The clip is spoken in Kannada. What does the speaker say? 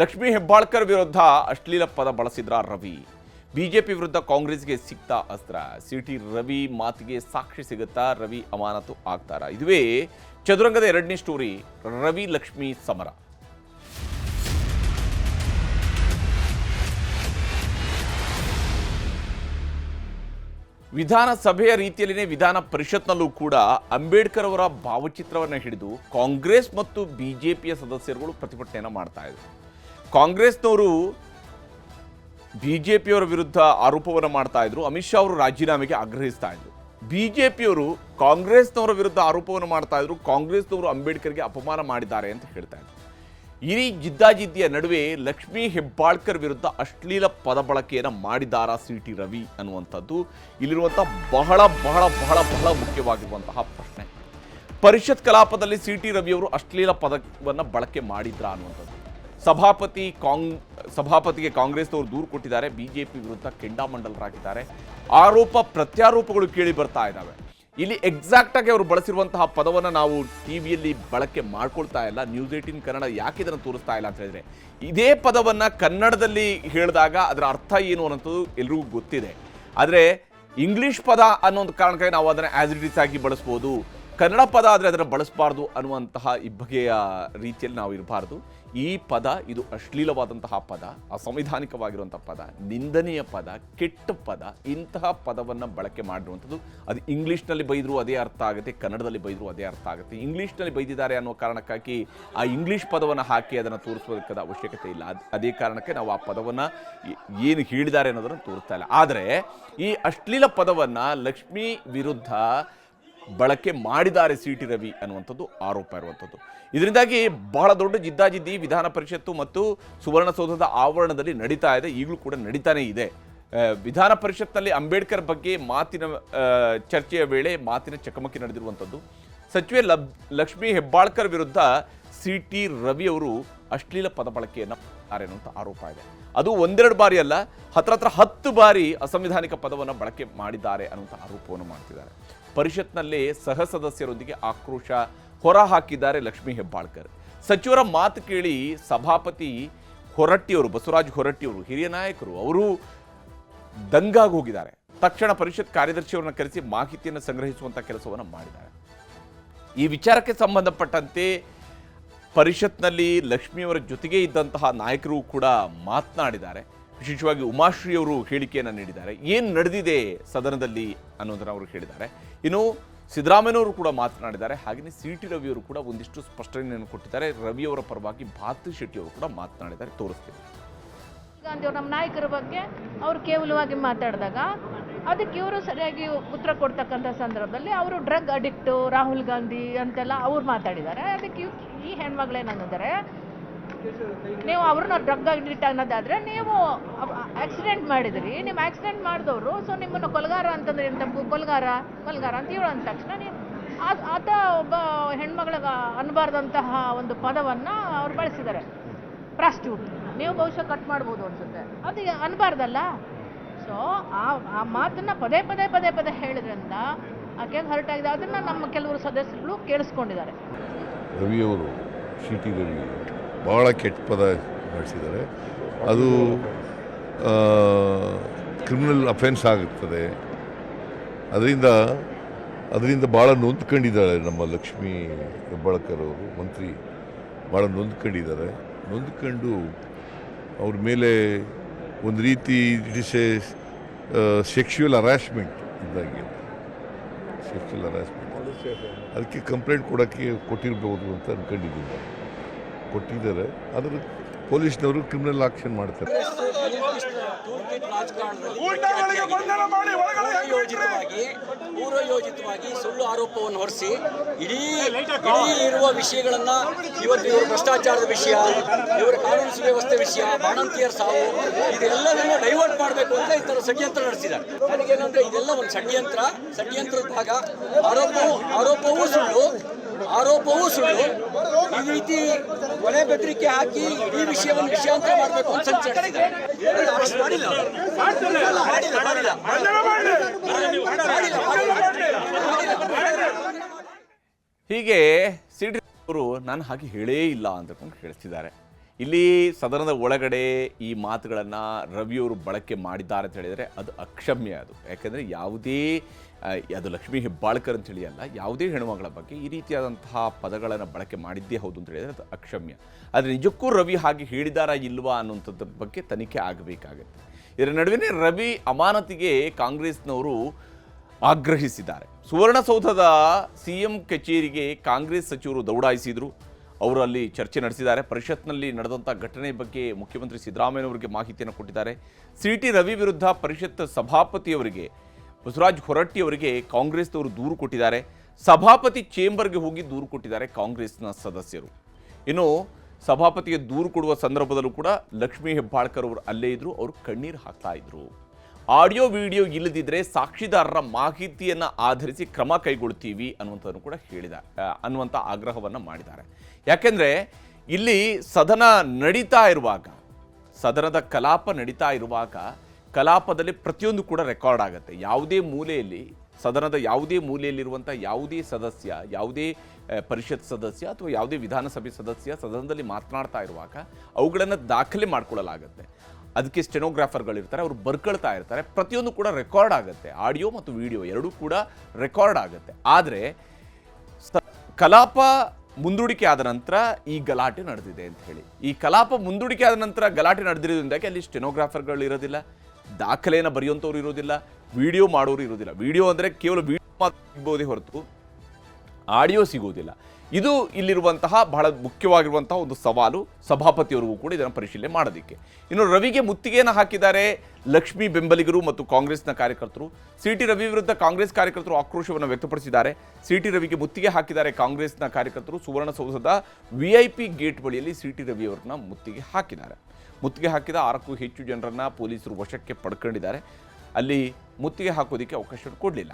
ಲಕ್ಷ್ಮೀ ಹೆಬ್ಬಾಳ್ಕರ್ ವಿರುದ್ಧ ಅಶ್ಲೀಲ ಪದ ಬಳಸಿದ್ರ ರವಿ. ಬಿಜೆಪಿ ವಿರುದ್ಧ ಕಾಂಗ್ರೆಸ್ಗೆ ಸಿಕ್ತ ಅಸ್ತ್ರ. ಸಿಟಿ ರವಿ ಮಾತಿಗೆ ಸಾಕ್ಷಿ ಸಿಗುತ್ತಾ ರವಿ ಅಮಾನತು ಆಗ್ತಾರ. ಇದುವೇ ಚದುರಂಗದ ಎರಡನೇ ಸ್ಟೋರಿ, ರವಿ ಲಕ್ಷ್ಮಿ ಸಮರ. ವಿಧಾನಸಭೆಯ ರೀತಿಯಲ್ಲಿನೇ ವಿಧಾನ ಪರಿಷತ್ನಲ್ಲೂ ಕೂಡ ಅಂಬೇಡ್ಕರ್ ಅವರ ಭಾವಚಿತ್ರವನ್ನು ಹಿಡಿದು ಕಾಂಗ್ರೆಸ್ ಮತ್ತು ಬಿಜೆಪಿಯ ಸದಸ್ಯರುಗಳು ಪ್ರತಿಭಟನೆಯನ್ನು ಮಾಡ್ತಾ ಇದ್ರು. ಕಾಂಗ್ರೆಸ್ನವರು ಬಿ ಜೆ ಪಿಯವರ ವಿರುದ್ಧ ಆರೋಪವನ್ನು ಮಾಡ್ತಾ ಇದ್ರು. ಅಮಿತ್ ಶಾ ಅವರು ರಾಜೀನಾಮೆಗೆ ಆಗ್ರಹಿಸ್ತಾ ಇದ್ರು. ಪಿಯವರು ಕಾಂಗ್ರೆಸ್ನವರ ವಿರುದ್ಧ ಆರೋಪವನ್ನು ಮಾಡ್ತಾ ಇದ್ರು. ಕಾಂಗ್ರೆಸ್ನವರು ಅಂಬೇಡ್ಕರ್ಗೆ ಅಪಮಾನ ಮಾಡಿದ್ದಾರೆ ಅಂತ ಹೇಳ್ತಾ ಇದ್ರು. ಇಡೀ ಜಿದ್ದಾಜಿದ್ದಿಯ ನಡುವೆ ಲಕ್ಷ್ಮೀ ಹೆಬ್ಬಾಳ್ಕರ್ ವಿರುದ್ಧ ಅಶ್ಲೀಲ ಪದ ಬಳಕೆಯನ್ನು ಮಾಡಿದಾರ ಸಿ ಟಿ ರವಿ ಅನ್ನುವಂಥದ್ದು. ಇಲ್ಲಿರುವಂಥ ಬಹಳ ಬಹಳ ಬಹಳ ಬಹಳ ಮುಖ್ಯವಾಗಿರುವಂತಹ ಪ್ರಶ್ನೆ. ಪರಿಷತ್ ಕಲಾಪದಲ್ಲಿ ಸಿ ಟಿ ರವಿಯವರು ಅಶ್ಲೀಲ ಪದವನ್ನು ಬಳಕೆ ಮಾಡಿದ್ರಾ ಅನ್ನುವಂಥದ್ದು. ಸಭಾಪತಿ ಕಾಂಗ್, ಸಭಾಪತಿಗೆ ಕಾಂಗ್ರೆಸ್ನವರು ದೂರು ಕೊಟ್ಟಿದ್ದಾರೆ, ಬಿಜೆಪಿ ವಿರುದ್ಧ ಕೆಂಡಾಮಂಡಲರಾಗಿದ್ದಾರೆ. ಆರೋಪ ಪ್ರತ್ಯಾರೋಪಗಳು ಕೇಳಿ ಬರ್ತಾ ಇದ್ದಾವೆ. ಇಲ್ಲಿ ಎಕ್ಸಾಕ್ಟಾಗಿ ಅವರು ಬಳಸಿರುವಂತಹ ಪದವನ್ನು ನಾವು ಟಿವಿಯಲ್ಲಿ ಬಳಕೆ ಮಾಡ್ಕೊಳ್ತಾ ಇಲ್ಲ. ನ್ಯೂಸ್ ಏಟಿನ್ ಕನ್ನಡ ಯಾಕೆ ಇದನ್ನು ತೋರಿಸ್ತಾ ಇಲ್ಲ ಅಂತ ಹೇಳಿದ್ರೆ, ಇದೇ ಪದವನ್ನ ಕನ್ನಡದಲ್ಲಿ ಹೇಳಿದಾಗ ಅದರ ಅರ್ಥ ಏನು ಅನ್ನೋದು ಎಲ್ರಿಗೂ ಗೊತ್ತಿದೆ. ಆದರೆ, ಇಂಗ್ಲಿಷ್ ಪದ ಅನ್ನೋ ಒಂದು ಕಾರಣಕ್ಕಾಗಿ ನಾವು ಅದನ್ನು ಆಸ್ ಇಟ್ ಇಸ್ ಆಗಿ ಬಳಸ್ಬೋದು. ಕನ್ನಡ ಪದ ಆದರೆ ಅದನ್ನು ಬಳಸಬಾರ್ದು ಅನ್ನುವಂತಹ ಇಬ್ಬಗೆಯ ಬಗೆಯ ರೀತಿಯಲ್ಲಿ ನಾವು ಇರಬಾರ್ದು. ಈ ಪದ, ಇದು ಅಶ್ಲೀಲವಾದಂತಹ ಪದ, ಅಸಂವಿಧಾನಿಕವಾಗಿರುವಂತಹ ಪದ, ನಿಂದನೆಯ ಪದ, ಕೆಟ್ಟ ಪದ, ಇಂತಹ ಪದವನ್ನು ಬಳಕೆ ಮಾಡಿರುವಂಥದ್ದು. ಅದು ಇಂಗ್ಲೀಷ್ನಲ್ಲಿ ಬೈದರೂ ಅದೇ ಅರ್ಥ ಆಗುತ್ತೆ, ಕನ್ನಡದಲ್ಲಿ ಬೈದರೂ ಅದೇ ಅರ್ಥ ಆಗುತ್ತೆ. ಇಂಗ್ಲೀಷ್ನಲ್ಲಿ ಬೈದಿದ್ದಾರೆ ಅನ್ನೋ ಕಾರಣಕ್ಕಾಗಿ ಆ ಇಂಗ್ಲೀಷ್ ಪದವನ್ನು ಹಾಕಿ ಅದನ್ನು ತೋರಿಸೋದಕ್ಕದ ಅವಶ್ಯಕತೆ ಇಲ್ಲ. ಅದು, ಅದೇ ಕಾರಣಕ್ಕೆ ನಾವು ಆ ಪದವನ್ನು ಏನು ಹೇಳಿದ್ದಾರೆ ಅನ್ನೋದನ್ನು ತೋರಿಸ್ತಾ ಇಲ್ಲ. ಆದರೆ ಈ ಅಶ್ಲೀಲ ಪದವನ್ನು ಲಕ್ಷ್ಮಿ ವಿರುದ್ಧ ಬಳಕೆ ಮಾಡಿದ್ದಾರೆ ಸಿ ಟಿ ರವಿ ಅನ್ನುವಂಥದ್ದು ಆರೋಪ ಇರುವಂಥದ್ದು. ಇದರಿಂದಾಗಿ ಬಹಳ ದೊಡ್ಡ ಜಿದ್ದಾಜಿದ್ದಿ ವಿಧಾನ ಪರಿಷತ್ತು ಮತ್ತು ಸುವರ್ಣಸೌಧದ ಆವರಣದಲ್ಲಿ ನಡೀತಾ ಇದೆ, ಈಗಲೂ ಕೂಡ ನಡೀತಾನೇ ಇದೆ. ವಿಧಾನ ಪರಿಷತ್ನಲ್ಲಿ ಅಂಬೇಡ್ಕರ್ ಬಗ್ಗೆ ಮಾತಿನ ಚರ್ಚೆಯ ವೇಳೆ ಮಾತಿನ ಚಕಮಕಿ ನಡೆದಿರುವಂಥದ್ದು. ಸಚಿವೆ ಲಬ್, ಲಕ್ಷ್ಮೀ ಹೆಬ್ಬಾಳ್ಕರ್ ವಿರುದ್ಧ ಸಿ ಟಿ ರವಿ ಅವರು ಅಶ್ಲೀಲ ಪದ ಬಳಕೆಯನ್ನು ಅನ್ನುವಂಥ ಆರೋಪ ಇದೆ. ಅದು ಒಂದೆರಡು ಬಾರಿ ಅಲ್ಲ, ಹತ್ರ ಹತ್ರ ಹತ್ತು ಬಾರಿ ಅಸಂವಿಧಾನಿಕ ಪದವನ್ನು ಬಳಕೆ ಮಾಡಿದ್ದಾರೆ ಅನ್ನುವಂಥ ಆರೋಪವನ್ನು ಮಾಡ್ತಿದ್ದಾರೆ. ಪರಿಷತ್ನಲ್ಲೇ ಸಹ ಸದಸ್ಯರೊಂದಿಗೆ ಆಕ್ರೋಶ ಹೊರ ಹಾಕಿದ್ದಾರೆ ಲಕ್ಷ್ಮೀ ಹೆಬ್ಬಾಳ್ಕರ್. ಸಚಿವರ ಮಾತು ಕೇಳಿ ಸಭಾಪತಿ ಹೊರಟ್ಟಿಯವರು, ಬಸವರಾಜ್ ಹೊರಟ್ಟಿಯವರು, ಹಿರಿಯ ನಾಯಕರು, ಅವರು ದಂಗಾಗಿ ಹೋಗಿದ್ದಾರೆ. ತಕ್ಷಣ ಪರಿಷತ್ ಕಾರ್ಯದರ್ಶಿಯವರನ್ನ ಕರೆಸಿ ಮಾಹಿತಿಯನ್ನು ಸಂಗ್ರಹಿಸುವಂಥ ಕೆಲಸವನ್ನು ಮಾಡಿದ್ದಾರೆ. ಈ ವಿಚಾರಕ್ಕೆ ಸಂಬಂಧಪಟ್ಟಂತೆ ಪರಿಷತ್ನಲ್ಲಿ ಲಕ್ಷ್ಮಿಯವರ ಜೊತೆಗೆ ಇದ್ದಂತಹ ನಾಯಕರು ಕೂಡ ಮಾತನಾಡಿದ್ದಾರೆ. ವಿಶೇಷವಾಗಿ ಉಮಾಶ್ರೀ ಅವರು ಹೇಳಿಕೆಯನ್ನು ನೀಡಿದ್ದಾರೆ. ಏನು ನಡೆದಿದೆ ಸದನದಲ್ಲಿ ಅನ್ನೋದನ್ನು ಅವರು ಹೇಳಿದ್ದಾರೆ. ಇನ್ನು ಸಿದ್ದರಾಮಯ್ಯನವರು ಕೂಡ ಮಾತನಾಡಿದ್ದಾರೆ ಹಾಗೆಯೇ ಸಿ ಟಿ ರವಿಯವರು ಕೂಡ ಒಂದಿಷ್ಟು ಸ್ಪಷ್ಟನೆಯನ್ನು ಕೊಟ್ಟಿದ್ದಾರೆ. ರವಿಯವರ ಪರವಾಗಿ ಭಾರತಿ ಶೆಟ್ಟಿ ಅವರು ಕೂಡ ಮಾತನಾಡಿದ್ದಾರೆ ತೋರಿಸ್ತೀವಿ ಗಾಂಧಿ ನಮ್ಮ ನಾಯಕರ ಬಗ್ಗೆ ಅವರು ಕೇವಲವಾಗಿ ಮಾತಾಡಿದಾಗ ಅದಕ್ಕೆ ಇವರು ಸರಿಯಾಗಿ ಉತ್ತರ ಕೊಡ್ತಕ್ಕಂಥ ಸಂದರ್ಭದಲ್ಲಿ ಅವರು ಡ್ರಗ್ ಅಡಿಕ್ಟು, ರಾಹುಲ್ ಗಾಂಧಿ ಅಂತೆಲ್ಲ ಅವ್ರು ಮಾತಾಡಿದ್ದಾರೆ. ಅದಕ್ಕೆ ಈ ಹೆಣ್ಮಗಳೇನಂದಿದ್ದಾರೆ ನೀವು ಅವ್ರನ್ನ ಡ್ರಗ್ ಅಡಿಕ್ಟ್ ಅನ್ನೋದಾದ್ರೆ ನೀವು ಆಕ್ಸಿಡೆಂಟ್ ಮಾಡಿದ್ರಿ. ನೀವು ಆಕ್ಸಿಡೆಂಟ್ ಮಾಡಿದವರು ಸೊ ನಿಮ್ಮನ್ನು ಕೊಲಗಾರ ಅಂತಂದ್ರೆ ಏನು ತಪ್ಪು ಕೊಲಗಾರ? ಕೊಲಗಾರ ಅಂತ ಹೇಳೋ ಅಂದ ತಕ್ಷಣ ನೀವು ಆತ ಒಬ್ಬ ಹೆಣ್ಮಗಳಿಗೆ ಅನ್ಬಾರ್ದಂತಹ ಒಂದು ಪದವನ್ನು ಅವ್ರು ಬಳಸಿದ್ದಾರೆ. ಪ್ರಾಸ್ಟ್ಯೂಟ್ ನೀವು ಬಹುಶಃ ಕಟ್ ಮಾಡ್ಬೋದು ಅನ್ಸುತ್ತೆ. ಅದು ಅನ್ಬಾರ್ದಲ್ಲ? ಸೊ ಆ ಆ ಮಾತನ್ನ ಪದೇ ಪದೇ ಪದೇ ಪದೇ ಹೇಳಿದ್ರಿಂದ ಆಕೆಗೆ ಹರ್ಟ್ ಆಗಿದೆ. ಅದನ್ನ ನಮ್ಮ ಕೆಲವರು ಸದಸ್ಯರು ಕೇಳಿಸ್ಕೊಂಡಿದ್ದಾರೆ. ರವಿಯವರು ರವಿ. ಭಾಳ ಕೆಟ್ಟ ಪದ ಬಳಸಿದ್ದಾರೆ ಅದು ಕ್ರಿಮಿನಲ್ ಅಫೆನ್ಸ್ ಆಗುತ್ತದೆ. ಅದರಿಂದ ಅದರಿಂದ ಭಾಳ ನೊಂದ್ಕೊಂಡಿದ್ದಾಳೆ ನಮ್ಮ ಲಕ್ಷ್ಮೀ ಹೆಬ್ಬಾಳ್ಕರ್ ಅವರು, ಮಂತ್ರಿ. ಭಾಳ ನೊಂದ್ಕೊಂಡಿದ್ದಾರೆ. ನೊಂದ್ಕೊಂಡು ಅವ್ರ ಮೇಲೆ ಒಂದು ರೀತಿ it is a sexual harassment ಇದ್ದಾಗೆ ಸೆಕ್ಷುವಲ್ ಹರಾಸ್ಮೆಂಟ್ ಅದಕ್ಕೆ ಕಂಪ್ಲೇಂಟ್ ಕೊಡೋಕ್ಕೆ ಕೊಟ್ಟಿರ್ಬೋದು ಅಂತ ಅಂದ್ಕೊಂಡಿದ್ದೀನಿ. ಕೊಟ್ಟಿದ್ದಾರೆ. ಅದ್ರ ಪೊಲೀಸ್ನವರು ಕ್ರಿಮಿನಲ್ ಆಕ್ಷನ್ ಮಾಡ್ತಾರೆ. ಪೂರ್ವಯೋಜಿತವಾಗಿ ಸುಳ್ಳು ಆರೋಪವನ್ನು ಹೊರಿಸಿ ಇಡೀ ಇಡೀ ಇರುವ ವಿಷಯಗಳನ್ನ ಇವತ್ತು ಇವರು ಭ್ರಷ್ಟಾಚಾರದ ವಿಷಯ ಇವರ ಕಾನೂನು ಸುವ್ಯವಸ್ಥೆ ವಿಷಯ ಬಾಣಂತಿಯರ ಸಾವು ಇದೆಲ್ಲವನ್ನ ಡೈವರ್ಟ್ ಮಾಡಬೇಕು ಅಂತ ಈ ಥರ ಷಡ್ಯಂತ್ರ ನಡೆಸಿದ್ದಾರೆ. ನನಗೇನಂದ್ರೆ ಇದೆಲ್ಲ ಒಂದು ಷಡ್ಯಂತ್ರ. ಷಡ್ಯಂತ್ರದ ಭಾಗ ಆರೋಪವು ಆರೋಪವೂ ಸುಳ್ಳು. ಆರೋಪವೂ ಸುಳ್ಳು. ಈ ರೀತಿ ಕೊಲೆ ಬೆದರಿಕೆ ಹಾಕಿ ಈ ವಿಷಯವನ್ನು ವಿಷಯಾಂತರ ಮಾಡಬೇಕು ಅಂತ. ಹೀಗೆ ಸಿಡಿ ಅವರು ನಾನು ಹಾಗೆ ಹೇಳೇ ಇಲ್ಲ ಅಂತಕೊಂಡು ಹೇಳ್ತಿದ್ದಾರೆ. ಇಲ್ಲಿ ಸದನದ ಒಳಗಡೆ ಈ ಮಾತುಗಳನ್ನು ರವಿಯವರು ಬಳಕೆ ಮಾಡಿದ್ದಾರೆ ಅಂತ ಹೇಳಿದರೆ ಅದು ಅಕ್ಷಮ್ಯ ಅದು. ಯಾಕೆಂದರೆ ಯಾವುದೇ ಅದು ಲಕ್ಷ್ಮೀ ಹೆಬ್ಬಾಳ್ಕರ್ ಅಂತ ಹೇಳಿ ಅಲ್ಲ, ಯಾವುದೇ ಹೆಣ್ಣುಮಗಳ ಬಗ್ಗೆ ಈ ರೀತಿಯಾದಂತಹ ಪದಗಳನ್ನು ಬಳಕೆ ಮಾಡಿದ್ದೇ ಹೌದು ಅಂತ ಹೇಳಿದರೆ ಅದು ಅಕ್ಷಮ್ಯ. ಆದರೆ ನಿಜಕ್ಕೂ ರವಿ ಹಾಗೆ ಹೇಳಿದಾರಾ ಇಲ್ವಾ ಅನ್ನುವಂಥದ್ರ ಬಗ್ಗೆ ತನಿಖೆ ಆಗಬೇಕಾಗತ್ತೆ. ಇದರ ನಡುವೆ ರವಿ ಅಮಾನತಿಗೆ ಕಾಂಗ್ರೆಸ್ನವರು ಆಗ್ರಹಿಸಿದ್ದಾರೆ. ಸುವರ್ಣಸೌಧದ ಸಿ ಎಂ ಕಚೇರಿಗೆ ಕಾಂಗ್ರೆಸ್ ಸಚಿವರು ದೌಡಾಯಿಸಿದರು. ಅವರು ಅಲ್ಲಿ ಚರ್ಚೆ ನಡೆಸಿದ್ದಾರೆ. ಪರಿಷತ್ನಲ್ಲಿ ನಡೆದಂಥ ಘಟನೆ ಬಗ್ಗೆ ಮುಖ್ಯಮಂತ್ರಿ ಸಿದ್ದರಾಮಯ್ಯನವರಿಗೆ ಮಾಹಿತಿಯನ್ನು ಕೊಟ್ಟಿದ್ದಾರೆ. ಸಿ ಟಿ ರವಿ ವಿರುದ್ಧ ಪರಿಷತ್ ಸಭಾಪತಿಯವರಿಗೆ ಬಸವರಾಜ್ ಹೊರಟ್ಟಿ ಅವರಿಗೆ ಕಾಂಗ್ರೆಸ್ನವರು ದೂರು ಕೊಟ್ಟಿದ್ದಾರೆ. ಸಭಾಪತಿ ಚೇಂಬರ್ಗೆ ಹೋಗಿ ದೂರು ಕೊಟ್ಟಿದ್ದಾರೆ ಕಾಂಗ್ರೆಸ್ನ ಸದಸ್ಯರು. ಇನ್ನು ಸಭಾಪತಿಗೆ ದೂರು ಕೊಡುವ ಸಂದರ್ಭದಲ್ಲೂ ಕೂಡ ಲಕ್ಷ್ಮೀ ಹೆಬ್ಬಾಳ್ಕರ್ ಅವರು ಅಲ್ಲೇ ಇದ್ದರು ಅವರು ಕಣ್ಣೀರು ಹಾಕ್ತಾ ಇದ್ರು. ಆಡಿಯೋ, ವಿಡಿಯೋ ಇಲ್ಲದಿದ್ದರೆ ಸಾಕ್ಷಿದಾರರ ಮಾಹಿತಿಯನ್ನು ಆಧರಿಸಿ ಕ್ರಮ ಕೈಗೊಳ್ತೀವಿ ಅನ್ನುವಂಥದ್ದನ್ನು ಕೂಡ ಹೇಳಿದ ಅನ್ನುವಂಥ ಆಗ್ರಹವನ್ನು ಮಾಡಿದ್ದಾರೆ. ಯಾಕೆಂದರೆ ಇಲ್ಲಿ ಸದನ ನಡೀತಾ ಇರುವಾಗ, ಸದನದ ಕಲಾಪ ನಡೀತಾ ಇರುವಾಗ ಕಲಾಪದಲ್ಲಿ ಪ್ರತಿಯೊಂದು ಕೂಡ ರೆಕಾರ್ಡ್ ಆಗುತ್ತೆ. ಯಾವುದೇ ಮೂಲೆಯಲ್ಲಿ, ಸದನದ ಯಾವುದೇ ಮೂಲೆಯಲ್ಲಿರುವಂಥ ಯಾವುದೇ ಸದಸ್ಯ, ಯಾವುದೇ ಪರಿಷತ್ ಸದಸ್ಯ ಅಥವಾ ಯಾವುದೇ ವಿಧಾನಸಭೆ ಸದಸ್ಯ ಸದನದಲ್ಲಿ ಮಾತನಾಡ್ತಾ ಇರುವಾಗ ಅವುಗಳನ್ನು ದಾಖಲೆ ಮಾಡ್ಕೊಳ್ಳಲಾಗುತ್ತೆ. ಅದಕ್ಕೆ ಸ್ಟೆನೋಗ್ರಾಫರ್ಗಳಿರ್ತಾರೆ, ಅವರು ಬರ್ಕೊಳ್ತಾ ಇರ್ತಾರೆ. ಪ್ರತಿಯೊಂದು ಕೂಡ ರೆಕಾರ್ಡ್ ಆಗುತ್ತೆ. ಆಡಿಯೋ ಮತ್ತು ವಿಡಿಯೋ ಎರಡೂ ಕೂಡ ರೆಕಾರ್ಡ್ ಆಗುತ್ತೆ. ಆದರೆ ಕಲಾಪ ಮುಂದೂಡಿಕೆ ಆದ ನಂತರ ಈ ಗಲಾಟೆ ನಡೆದಿದೆ ಅಂತ ಹೇಳಿ. ಈ ಕಲಾಪ ಮುಂದೂಡಿಕೆ ಆದ ನಂತರ ಗಲಾಟೆ ನಡೆದಿರೋದ್ರಿಂದಾಗಿ ಅಲ್ಲಿ ಸ್ಟೆನೋಗ್ರಾಫರ್ಗಳು ಇರೋದಿಲ್ಲ ದಾಖಲೆಯನ್ನು ಬರೆಯುವಂಥವ್ರು ಇರೋದಿಲ್ಲ ವಿಡಿಯೋ ಮಾಡೋರು ಇರೋದಿಲ್ಲ ವಿಡಿಯೋ ಅಂದರೆ ಕೇವಲ ವಿಡಿಯೋ ಮಾತ್ರ ಸಿಗ್ಬೋದೇ ಹೊರತು, ಆಡಿಯೋ ಸಿಗುವುದಿಲ್ಲ. ಇದು ಇಲ್ಲಿರುವಂತಹ ಬಹಳ ಮುಖ್ಯವಾಗಿರುವಂತಹ ಒಂದು ಸವಾಲು ಸಭಾಪತಿಯವರಿಗೂ ಕೂಡ ಇದನ್ನು ಪರಿಶೀಲನೆ ಮಾಡೋದಕ್ಕೆ. ಇನ್ನು ರವಿಗೆ ಮುತ್ತಿಗೆಯನ್ನು ಹಾಕಿದ್ದಾರೆ ಲಕ್ಷ್ಮಿ ಬೆಂಬಲಿಗರು ಮತ್ತು ಕಾಂಗ್ರೆಸ್ನ ಕಾರ್ಯಕರ್ತರು. ಸಿ ಟಿ ರವಿ ವಿರುದ್ಧ ಕಾಂಗ್ರೆಸ್ ಕಾರ್ಯಕರ್ತರು ಆಕ್ರೋಶವನ್ನು ವ್ಯಕ್ತಪಡಿಸಿದ್ದಾರೆ. ಸಿ ಟಿ ರವಿಗೆ ಮುತ್ತಿಗೆ ಹಾಕಿದ್ದಾರೆ ಕಾಂಗ್ರೆಸ್ನ ಕಾರ್ಯಕರ್ತರು. ಸುವರ್ಣಸೌಧದ ವಿ ಐ ಪಿ ಗೇಟ್ ಬಳಿಯಲ್ಲಿ ಸಿ ಟಿ ರವಿ ಅವರನ್ನ ಮುತ್ತಿಗೆ ಹಾಕಿದ್ದಾರೆ. ಮುತ್ತಿಗೆ ಹಾಕಿದ ಆರಕ್ಕೂ ಹೆಚ್ಚು ಜನರನ್ನು ಪೊಲೀಸರು ವಶಕ್ಕೆ ಪಡ್ಕೊಂಡಿದ್ದಾರೆ. ಅಲ್ಲಿ ಮುತ್ತಿಗೆ ಹಾಕೋದಕ್ಕೆ ಅವಕಾಶ ಕೊಡಲಿಲ್ಲ.